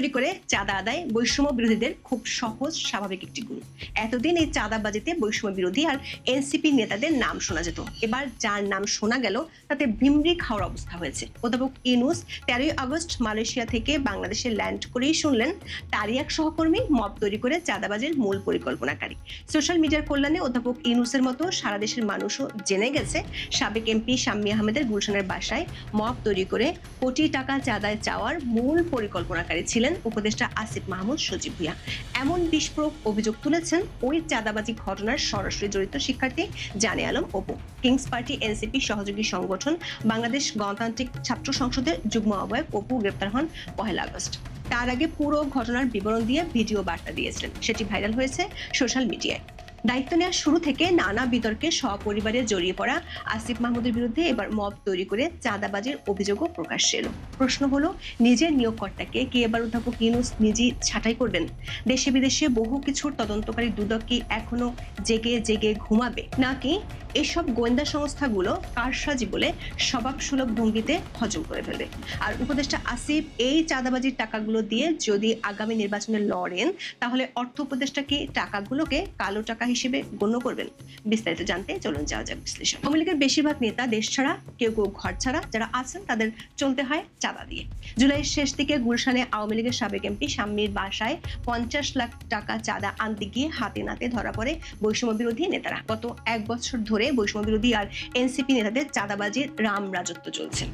তৈরি করে চাঁদা আদায় বৈষম্য বিরোধীদের খুব সহজ, স্বাভাবিক একটি গুণ এতদিন এই চাঁদাবাজিতে বৈষম্য বিরোধী আর এনসিপি নেতাদের নাম শোনা যেত। এবার যার নাম শোনা গেল, তাতে ভিমরি খাওয়ার অবস্থা হয়েছে। অধ্যাপক ইনুস তেরোই আগস্ট মালয়েশিয়া থেকে বাংলাদেশে ল্যান্ড করেই শুনলেন, তারই এক সহকর্মী মব তৈরি করে চাঁদাবাজির মূল পরিকল্পনাকারী। সোশ্যাল মিডিয়ার কল্যাণে অধ্যাপক ইনুসের মতো সারা দেশের মানুষও জেনে গেছে, সাবেক এমপি শাম্মী আহমেদের গুলশানের বাসায় মব তৈরি করে কোটি টাকা চাঁদায় চাওয়ার মূল পরিকল্পনাকারী ছিলেন উপদেষ্টা আসিফ মাহমুদ সজীব ভুইয়া। এমন বিস্ফোরক অভিযোগ তুলেছেন ওই চাঁদাবাজি ঘটনার সরাসরি জড়িত শিক্ষার্থী Jane Alam Opu. Kings party, NCP সহযোগী সংগঠন, বাংলাদেশ গণতান্ত্রিক ছাত্র সংসদের যুগ্ম আহ্বায়ক অপু গ্রেপ্তার হন পহেলা আগস্ট। তার আগে পুরো ঘটনার বিবরণ দিয়ে ভিডিও বার্তা দিয়েছিলেন। সেটি ভাইরাল হয়েছে সোশ্যাল মিডিয়ায়। দায়িত্ব নেওয়ার শুরু থেকে নানা বিতর্কে সপরিবারে জড়িয়ে পড়া আসিফ মাহমুদের বিরুদ্ধে এবার মব তৈরি করে চাঁদাবাজির অভিযোগও প্রকাশ্যে এলো। প্রশ্ন হলো, নিজের নিয়োগকর্তাকে কে এবার অধ্যাপক ইউনুস নিজেই ছাঁটাই করবেন? দেশে বিদেশে বহু কিছুর তদন্তকারী দুদক কি এখনও জেগে জেগে ঘুমাবে? নাকি এসব গোয়েন্দা সংস্থাগুলো কারসাজি বলে স্বভাব সুলভ ভঙ্গিতে হজম করে ফেলবে? আর উপদেষ্টা আসিফ, এই চাঁদাবাজির টাকাগুলো দিয়ে যদি আগামী নির্বাচনে লড়েন, তাহলে অর্থ উপদেষ্টা কি টাকাগুলোকে কালো টাকা হিসেবে গণ্য করবেন। বিস্তারিত জানতে চলুন যাওয়া যাক বিশ্লেষণ। আওয়ামী লীগের বেশিরভাগ নেতা দেশ ছাড়া, কেউ কেউ ঘর ছাড়া, যারা আছেন তাদের চলতে হয় চাঁদা দিয়ে। জুলাইয়ের শেষ দিকে গুলশানে আওয়ামী লীগের সাবেক এমপি শাম্মীর বাসায় পঞ্চাশ লাখ টাকা চাঁদা আনতে গিয়ে হাতে নাতে ধরা পড়ে বৈষম্য বিরোধী নেতারা। গত এক বছর ধরে বৈষম্য বিরোধী আর এনসিপি নেতাদের চাঁদাবাজির রাম রাজত্ব চলছে।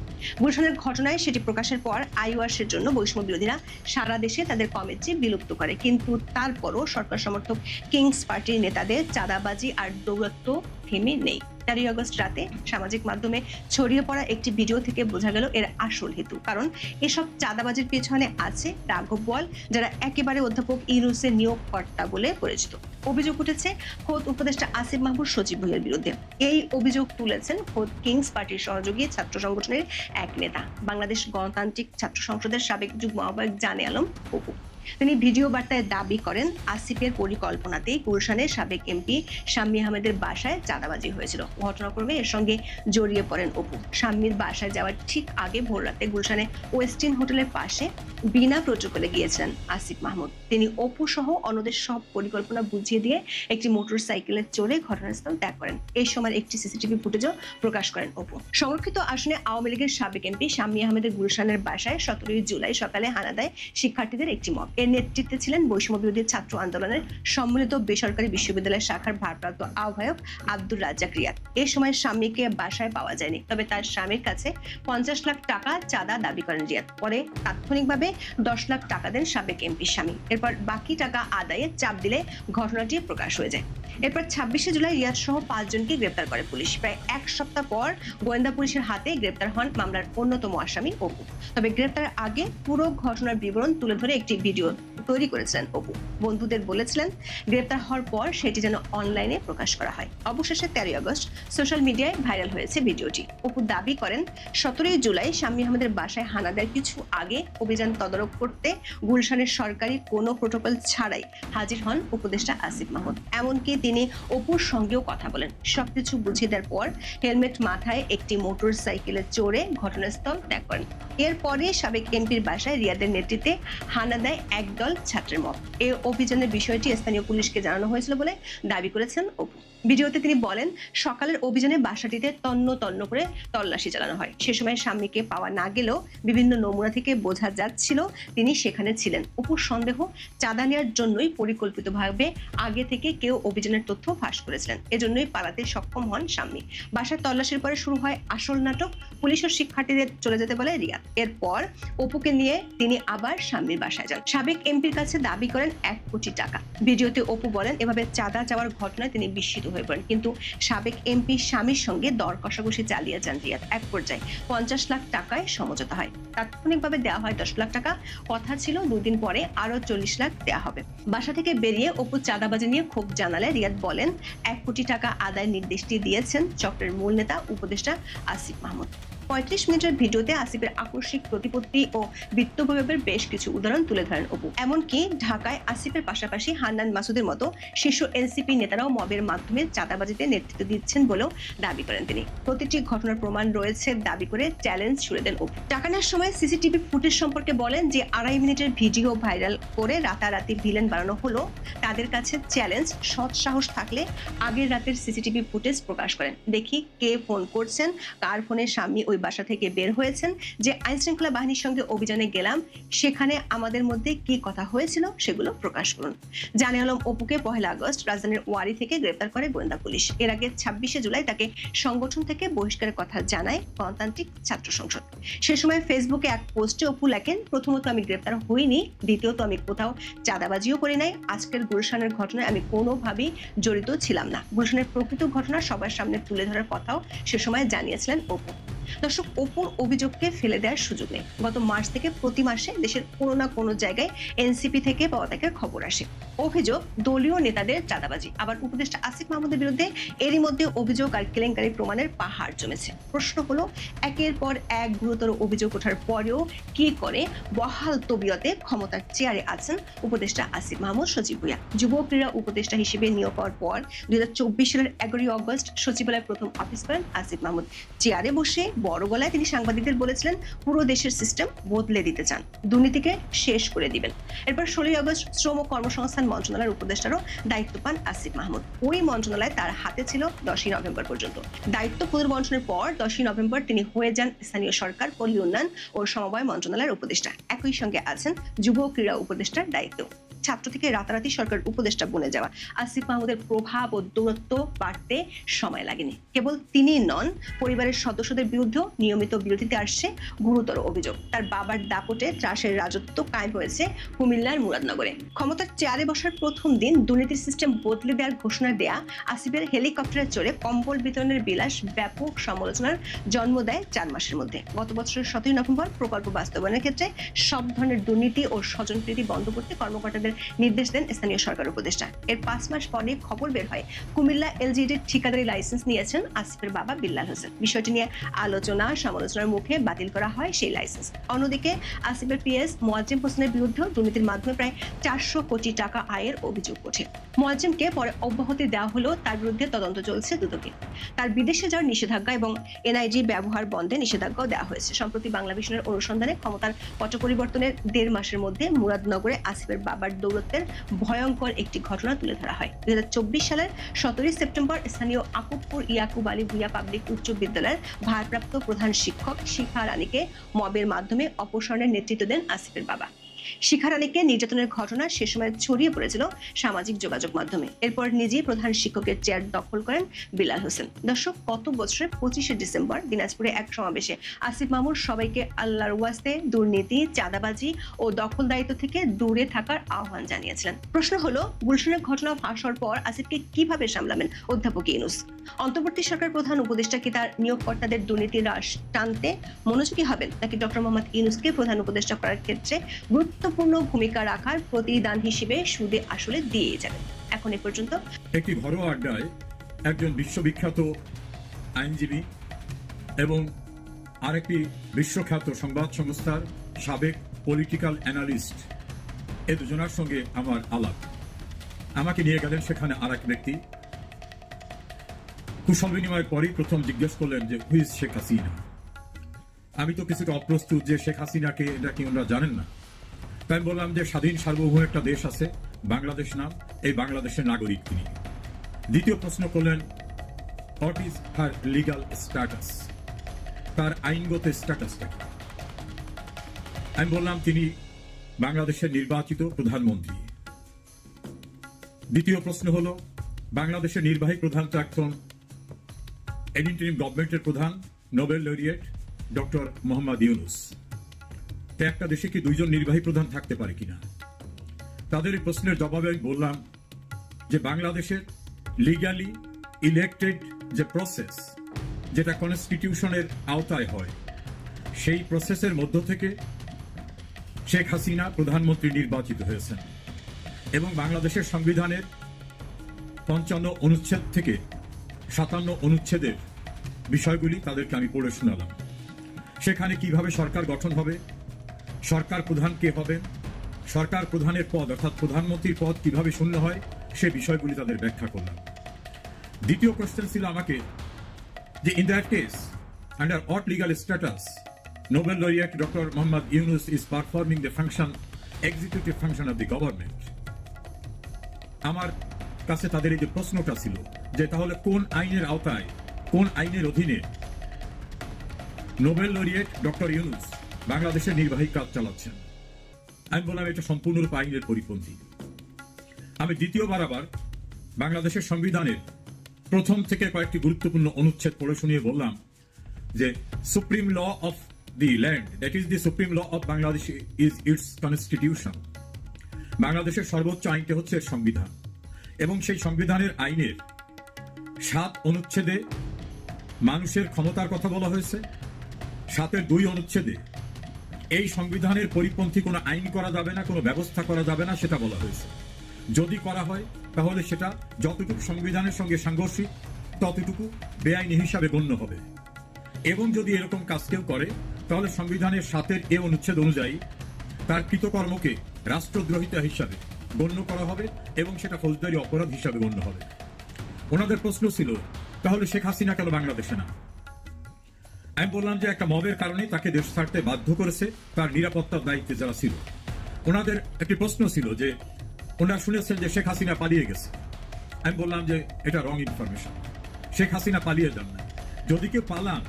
গুলশানের ঘটনায় সেটি প্রকাশের পর আইওয়াসের জন্য বৈষম্য বিরোধীরা সারা দেশে তাদের কমেন্টটি বিলুপ্ত করে। কিন্তু তারপরও সরকার সমর্থক কিংস পার্টির নেতাদের চাঁদাবাজি আর দৌরত্ব থেমে নেই। তেরোই আগস্ট রাতে সামাজিক মাধ্যমে ছড়িয়ে পড়া একটি ভিডিও থেকে বোঝা গেল এর আসল হেতু। কারণ এসব চাঁদাবাজির পেছনে আছে রাঘব বল যারা একেবারে অধ্যাপক ইউনুসের নিয়োগকর্তা বলে পরিচিত। অভিযোগ উঠেছে, খোদ উপদেষ্টা আসিফ মাহমুদ সচিব ভুইয়ের বিরুদ্ধে। এই অভিযোগ তুলেছেন খোদ কিংস পার্টির সহযোগী ছাত্র সংগঠনের এক নেতা। বাংলাদেশ গণতান্ত্রিক ছাত্র সংসদের সাবেক যুগ্ম আহ্বায়ক জানে আলম অপু তিনি ভিডিও বার্তায় দাবি করেন, আসিফের পরিকল্পনাতেই গুলশানের সাবেক এমপি শাম্মী আহমেদের বাসায় চাঁদাবাজি হয়েছিল। ঘটনাক্রমে এর সঙ্গে জড়িয়ে পড়েন অপু। শাম্মীর বাসায় যাওয়ার ঠিক আগে ভোর রাতে গুলশানে ওয়েস্টিন হোটেলের পাশে বিনা প্রোটোকলে গিয়েছিলেন আসিফ মাহমুদ। তিনি অপু সহ অন্যদের সব পরিকল্পনা বুঝিয়ে দিয়ে একটি মোটর সাইকেলে চড়ে ঘটনাস্থল ত্যাগ করেন। এই সময় একটি সিসিটিভি ফুটেজও প্রকাশ করেন অপু। সংরক্ষিত আসনে আওয়ামী লীগের সাবেক এমপি শাম্মী আহমেদের গুলশানের বাসায় সতেরোই জুলাই সকালে হানা দেয় শিক্ষার্থীদের একটি মত। এর নেতৃত্বে ছিলেন বৈষম্য বিরোধী ছাত্র আন্দোলনের সম্মিলিত বেসরকারি বিশ্ববিদ্যালয় শাখার ভারপ্রাপ্ত আহ্বায়ক আব্দুর রাজ্জাক রিয়াদ। এ সময় স্বামীকে বাসায় পাওয়া যায়নি, তবে তার স্বামীর কাছে পঞ্চাশ লাখ টাকা চাঁদা দাবি করেন রিয়াদ। পরে তাৎক্ষণিকভাবে দশ লাখ টাকা দেন সাবেক এমপি স্বামী। এরপর বাকি টাকা আদায়ে চাপ দিলে ঘটনাটি প্রকাশ হয়ে যায়। এরপর ছাব্বিশে জুলাই রিয়াদ সহ পাঁচজনকে গ্রেপ্তার করে পুলিশ। প্রায় এক সপ্তাহ পর গোয়েন্দা পুলিশের হাতে গ্রেপ্তার হন মামলার অন্যতম আসামি অপু। তবে গ্রেপ্তারের আগে পুরো ঘটনার বিবরণ তুলে ধরে একটি ভিডিও তৈরি করেছিলেন অপু। বন্ধুদের বলেছিলেন, গ্রেপ্তার হওয়ার পর সেটি যেন অনলাইনে প্রকাশ করা হয়। অবশেষে তেরোই আগস্ট সোশ্যাল মিডিয়ায় ভাইরাল হয়েছে ভিডিওটি। অপু দাবি করেন, সতেরোই জুলাই শাম্মী আহমেদের বাসায় হানা দেওয়ার কিছু আগে অভিযান তদারক করতে গুলশানের সরকারি কোনো প্রোটোকল ছাড়াই হাজির হন উপদেষ্টা আসিফ মাহমুদ। এমনকি তিনি অপুর সঙ্গেও কথা বলেন। সবকিছু বুঝিয়ে দেওয়ার পর হেলমেট মাথায় একটি মোটর সাইকেলে চড়ে ঘটনাস্থল ত্যাগ করেন। এরপরে সাবেক এমপির বাসায় রিয়াদের নেতৃত্বে হানা দেয় একদল ছাত্রের মত। এই অভিযানের বিষয়টি স্থানীয় পুলিশকে জানানো হয়েছিল বলে দাবি করেছেন অপু। ভিডিওতে তিনি বলেন, সকালের অভিযানে বাসাটিতে তন্ন তন্ন করে তল্লাশি চালানো হয়। সে সময় স্বামীকে পাওয়া না গেলেও বিভিন্ন নমুনা থেকে বোঝা যাচ্ছিল তিনি সেখানে ছিলেন। অপুর সন্দেহ চাঁদা নেওয়ার জন্যই পরিকল্পিতভাবে আগে থেকে কেউ অভিযানের তথ্য ফাঁস করেছিলেন। এজন্যই পালাতে সক্ষম হন স্বামী বাসার তল্লাশির পরে শুরু হয় আসল নাটক। পুলিশ ও শিক্ষার্থীদের চলে যেতে বলে রিয়াদ। এরপর অপুকে নিয়ে তিনি আবার স্বামীর বাসায় যান। সাবেক এমপির কাছে দাবি করেন এক কোটি টাকা। ভিডিওতে অপু বলেন, এভাবে চাঁদা যাওয়ার ঘটনায় তিনি বিস্মিত হয়ে পড়েন। কিন্তু সাবেক এমপি স্বামীর সঙ্গে দর কষাকষি চালিয়ে যান রিয়াদ। এক পর্যায়ে পঞ্চাশ লাখ টাকায় সমঝোতা হয়। তাৎক্ষণিকভাবে দেওয়া হয় দশ লাখ টাকা। কথা ছিল দুদিন পরে আরও চল্লিশ লাখ দেওয়া হবে। বাসা থেকে বেরিয়ে অপু চাঁদাবাজি নিয়ে ক্ষোভ জানালে রিয়াদ বলেন এক কোটি টাকা আদায় নির্দেশটি দিয়েছেন চক্রের মূল নেতা উপদেষ্টা আসিফ মাহমুদ। পঁয়ত্রিশ মিনিটের ভিডিওতে আসিফের আকস্মিক প্রতিপত্তি ও বিত্তবয়বের বেশ কিছু উদাহরণ তুলে ধরেন অপু। এমনকি ঢাকায় আসিফের পাশাপাশি হান্নান মাসুদের মতো শীর্ষ এনসিপি নেতারাও মবের মাধ্যমে চাঁদাবাজিতে নেতৃত্ব দিচ্ছেন বলেও দাবি করেন তিনি। প্রতিটি ঘটনার প্রমাণ রয়েছে দাবি করে চ্যালেঞ্জ ছুড়ে দেন অপু। টাকা নেওয়ার সময় সিসিটিভি ফুটেজ সম্পর্কে বলেন যে আড়াই মিনিটের ভিডিও ভাইরাল করে রাতারাতি ভিলেন বানানো হলো। তাদের কাছে চ্যালেঞ্জ, সৎ সাহস থাকলে আগের রাতের সিসিটিভি ফুটেজ প্রকাশ করেন। দেখি কে ফোন করছেন, কার ফোনে স্বামী ওই বাসা থেকে বের হয়েছেন যে আইন শৃঙ্খলা বাহিনীর সঙ্গে অভিযানে গেলাম, সেখানে আমাদের মধ্যে কি কথা হয়েছিল সেগুলো প্রকাশ করুন। জানে আলম অপুকে পহেলা আগস্ট রাজধানীর ওয়ারি থেকে গ্রেপ্তার করে গোয়েন্দা পুলিশ। এর আগে ছাব্বিশে জুলাই তাকে সংগঠন থেকে বহিষ্কারের কথা জানায় গণতান্ত্রিক ছাত্র সংসদ। সে সময় ফেসবুকে এক পোস্টে অপু লেখেন, প্রথমত আমি গ্রেপ্তার হইনি, দ্বিতীয়ত আমি কোথাও চাঁদাবাজিও করি নাই। আজকের গুলশানের ঘটনায় আমি কোনোভাবেই জড়িত ছিলাম না। গুলশানের প্রকৃত ঘটনা সবার সামনে তুলে ধরার কথাও সে সময় জানিয়েছিলেন অপু। দর্শক অপুর অভিযোগকে ফেলে দেওয়ার সুযোগ নেই। গত মার্চ থেকে প্রতি মাসে দেশের কোনো না কোনো জায়গায় এনসিপি থেকে পদত্যাগের খবর আসে। অভিযোগ, দলীয় নেতাদের চাঁদাবাজি। আবার উপদেষ্টা আসিফ মাহমুদের বিরুদ্ধে এরই মধ্যে অভিযোগ আর কেলেঙ্কারি প্রমাণের পাহাড় জমেছে। প্রশ্ন হলো, একের পর এক গুরুতর অভিযোগ ওঠার পরেও কি করে বহাল তবিয়তে ক্ষমতার চেয়ারে আছেন উপদেষ্টা আসিফ মাহমুদ সচিব ভুইয়া। যুব ক্রীড়া উপদেষ্টা হিসেবে নিয়োগ পর দুই হাজার চব্বিশ সালের এগারোই অগস্ট সচিবালয়ের প্রথম অফিস করেন আসিফ মাহমুদ। চেয়ারে বসে বড় গলায় তিনি সাংবাদিকদের বলেছিলেন, পুরো দেশের সিস্টেম বদলে দিতে চান। দুর্নীতিকে শেষ করে দিবেন। এরপর ষোলোই আগস্ট শ্রম ও কর্মসংস্থান মন্ত্রণালয়ের উপদেষ্টারও দায়িত্ব পান আসিফ মাহমুদ। ওই মন্ত্রণালয় তার হাতে ছিল দশই নভেম্বর পর্যন্ত। দায়িত্ব পুনর্বন্টনের পর দশই নভেম্বর তিনি হয়ে যান স্থানীয় সরকার, পল্লী উন্নয়ন ও সমবায় মন্ত্রণালয়ের উপদেষ্টা। একই সঙ্গে আছেন যুব ক্রীড়া উপদেষ্টার দায়িত্ব ছাত্র থেকে রাতারাতি সরকার উপদেষ্টা বনে যাওয়া। আসিফ মাহমুদের প্রভাব ও দূরত্ব বাড়তে সময় লাগেনি। কেবল তিনি নন, পরিবারের সদস্যদের বিরুদ্ধেও নিয়মিত বিরতিতে আসছে গুরুতর অভিযোগ। তার বাবার দাপটে ত্রাসের রাজত্ব কায়েম হয়েছে কুমিল্লার মুরাদনগরে। ক্ষমতার চেয়ারে বসার প্রথম দিন দুর্নীতির সিস্টেম বদলে দেওয়ার ঘোষণা দেয়া আসিফের হেলিকপ্টারে চড়ে কম্বল বিতরণের বিলাস ব্যাপক সমালোচনার জন্ম দেয় চার মাসের মধ্যে। গত বছরের সতেরোই নভেম্বর প্রকল্প বাস্তবায়নের ক্ষেত্রে সব ধরনের দুর্নীতি ও স্বজনপ্রীতি বন্ধ করতে কর্মকর্তাদের নির্দেশ দেন স্থানীয় সরকার উপদেষ্টা। এর পাঁচ মাস পরে খবর বের হয়, কুমিল্লা এলজিডির ঠিকাদারি লাইসেন্স নিয়েছেন আসিফের বাবা বিল্লাল হোসেন। বিষয়টি নিয়ে আলোচনা, সমালোচনার মুখে বাতিল করা হয় সেই লাইসেন্স। অন্যদিকে আসিফের পিএস মোয়াজ্জেম হোসেনের বিরুদ্ধে দুর্নীতির মাধ্যমে প্রায় চারশো কোটি টাকা আয়ের অভিযোগ ওঠে। মোয়াজ্জেমকে পরে অব্যাহতি দেওয়া হলেও তার বিরুদ্ধে তদন্ত চলছে দুদকে। তার বিদেশে যাওয়ার নিষেধাজ্ঞা এবং এনআইজি ব্যবহার বন্ধে নিষেধাজ্ঞাও দেওয়া হয়েছে। সম্প্রতি বাংলা অনুসন্ধানে ক্ষমতার পট পরিবর্তনের দেড় মাসের মধ্যে মুরাদনগরে আসিফের বাবার দৌরত্বের ভয়ঙ্কর একটি ঘটনা তুলে ধরা হয়। দুই হাজার চব্বিশ সালের সতেরোই সেপ্টেম্বর স্থানীয় আকুবপুর ইয়াকুব আলী ভুইয়া পাবলিক উচ্চ বিদ্যালয়ের ভারপ্রাপ্ত প্রধান শিক্ষক শিখা রানীকে মবের মাধ্যমে অপসারণের নেতৃত্ব দেন আসিফের বাবা। শিখা রানীকে নির্যাতনের ঘটনা সে সময় ছড়িয়ে পড়েছিল সামাজিক যোগাযোগ মাধ্যমে। এরপর নিজেই প্রধান শিক্ষকের চেয়ার দখল করেন বিলাল হোসেন। দর্শক কত বছরের পঁচিশে ডিসেম্বর দিনাজপুরে এক সমাবেশে আসিফ মামুর সবাইকে আল্লাহর ওয়াস্তে, দুর্নীতি, চাঁদাবাজি ও দখলদারিত্ব থেকে দূরে থাকার আহ্বান জানিয়েছিলেন। প্রশ্ন হলো, গুলশানের ঘটনা ফাঁস পর আসিফকে কীভাবে সামলাবেন অধ্যাপক ইউনুস? অন্তর্বর্তী সরকার প্রধান উপদেষ্টা কি তার নিয়োগকর্তাদের দুর্নীতি হ্রাস টানতে মনোযোগী হবেন? নাকি ডক্টর মোহাম্মদ ইউনুসকে প্রধান উপদেষ্টা করার ক্ষেত্রে গুরুত্বপূর্ণ ভূমিকা রাখার প্রতিদান হিসেবে সুদে আসলে দিয়ে যাবেন এখন এ পর্যন্ত একটি ঘরোয়া আড্ডায় একজন বিশ্ববিখ্যাত আইনজীবী এবং আরেকটি বিশ্বখ্যাত সংবাদ সংস্থার সাবেক পলিটিক্যাল অ্যানালিস্ট এ দুজনার সঙ্গে আমার আলাপ। আমাকে নিয়ে গেলেন সেখানে আর এক ব্যক্তি। কুশল বিনিময়ের পরই প্রথম জিজ্ঞেস করলেন যে হুইজ শেখ হাসিনা আমি তো কিছুটা অপ্রস্তুত যে শেখ হাসিনাকে এটা কি ওনারা জানেন না? তাই বললাম যে স্বাধীন সার্বভৌম একটা দেশ আছে, বাংলাদেশ নাম, এই বাংলাদেশের নাগরিক তিনি। দ্বিতীয় প্রশ্ন করলেন what is her legal status তার আইনগত স্ট্যাটাসটা কি? আমি বললাম, তিনি বাংলাদেশের নির্বাচিত প্রধানমন্ত্রী। দ্বিতীয় প্রশ্ন হলো, বাংলাদেশের নির্বাহী প্রধান তো এখন এডিন্টারিম গভর্নমেন্টের প্রধান Nobel laureate doctor Mohammad Yunus একটা দেশে কি দুইজন নির্বাহী প্রধান থাকতে পারে কিনা? তাদের এই প্রশ্নের জবাবে আমি বললাম যে বাংলাদেশের লিগালি ইলেক্টেড যে প্রসেস যেটা কনস্টিটিউশনের আওতায় হয়, সেই প্রসেসের মধ্য থেকে শেখ হাসিনা প্রধানমন্ত্রী নির্বাচিত হয়েছেন এবং বাংলাদেশের সংবিধানের পঞ্চান্ন অনুচ্ছেদ থেকে সাতান্ন অনুচ্ছেদের বিষয়গুলি তাদেরকে আমি পড়ে শোনালাম। সেখানে কীভাবে সরকার গঠন হবে সরকার প্রধান কে হবেন? সরকার প্রধানের পদ অর্থাৎ প্রধানমন্ত্রীর পদ কীভাবে শূন্য হয়, সে বিষয়গুলি তাদের ব্যাখ্যা করলাম। দ্বিতীয় কোশ্চেন ছিল আমাকে যে in that case under what legal status Nobel laureate doctor Mohammad Yunus is performing the function executive function of the government আমার কাছে তাদের এই যে প্রশ্নটা ছিল, যে তাহলে কোন আইনের আওতায়, কোন আইনের অধীনে নোবেল লরিয়েট ডক্টর ইউনুস বাংলাদেশের নির্বাহী কাজ চালাচ্ছেন। আমি বললাম, এটা সম্পূর্ণরূপে আইনের পরিপন্থী। আমি দ্বিতীয়বার আবার বাংলাদেশের সংবিধানের প্রথম থেকে কয়েকটি গুরুত্বপূর্ণ অনুচ্ছেদ পড়ে শুনিয়ে বললাম যে supreme law of the land that is the supreme law of Bangladesh is its constitution বাংলাদেশের সর্বোচ্চ আইনটি হচ্ছে সংবিধান। এবং সেই সংবিধানের আইনের সাত অনুচ্ছেদে মানুষের ক্ষমতার কথা বলা হয়েছে। সাতের দুই অনুচ্ছেদে এই সংবিধানের পরিপন্থী কোনো আইন করা যাবে না, কোনো ব্যবস্থা করা যাবে না, সেটা বলা হয়েছে। যদি করা হয়, তাহলে সেটা যতটুকু সংবিধানের সঙ্গে সাংঘর্ষিক, ততটুকু বেআইনি হিসাবে গণ্য হবে। এবং যদি এরকম কাজ কেউ করে, তাহলে সংবিধানের সাতের এ অনুচ্ছেদ অনুযায়ী তার কৃতকর্মকে রাষ্ট্রদ্রোহিতা হিসাবে গণ্য করা হবে এবং সেটা ফৌজদারি অপরাধ হিসাবে গণ্য হবে। ওনাদের প্রশ্ন ছিল, তাহলে শেখ হাসিনা কেন বাংলাদেশে না? আমি বললাম যে একটা মবের কারণে তাকে দেশ ছাড়তে বাধ্য করেছে, তার নিরাপত্তার দায়িত্বে যারা ছিল। ওনাদের একটি প্রশ্ন ছিল যে, ওনারা শুনেছেন যে শেখ হাসিনা পালিয়ে গেছে। আমি বললাম যে, এটা রং ইনফরমেশন শেখ হাসিনা পালিয়ে যান না যদি কেউ পালান,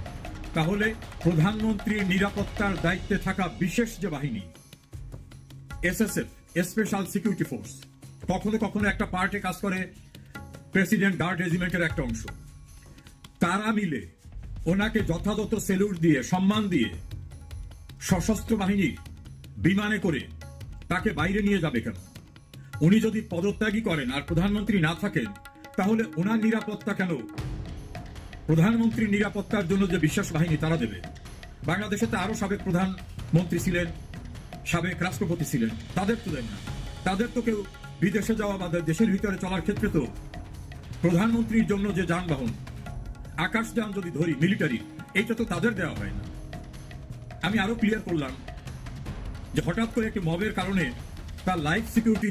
তাহলে প্রধানমন্ত্রীর নিরাপত্তার দায়িত্বে থাকা বিশেষ যে বাহিনী, এসএসএফ স্পেশাল সিকিউরিটি ফোর্স কখনো কখনো একটা পার্টে কাজ করে প্রেসিডেন্ট গার্ড রেজিমেন্টের একটা অংশ। তারা মিলে ওনাকে যথাযথ সেলুট দিয়ে, সম্মান দিয়ে সশস্ত্র বাহিনীর বিমানে করে তাকে বাইরে নিয়ে যাবে কেন? উনি যদি পদত্যাগী করেন আর প্রধানমন্ত্রী না থাকেন, তাহলে ওনার নিরাপত্তা কেন? প্রধানমন্ত্রীর নিরাপত্তার জন্য যে বিশ্বাস বাহিনী তারা দেবে। বাংলাদেশে তো আরও সাবেক প্রধানমন্ত্রী ছিলেন, সাবেক রাষ্ট্রপতি ছিলেন, তাদের তো দেন না। তাদের তো কেউ বিদেশে যাওয়া বা দেশের ভিতরে চলার ক্ষেত্রে তো প্রধানমন্ত্রীর জন্য যে যানবাহন আকাশযান যদি ধরি মিলিটারি এইটা তো তাদের দেওয়া হয় না। আমি আরও ক্লিয়ার করলাম যে হঠাৎ করে একটি মবের কারণে তার লাইফ সিকিউরিটি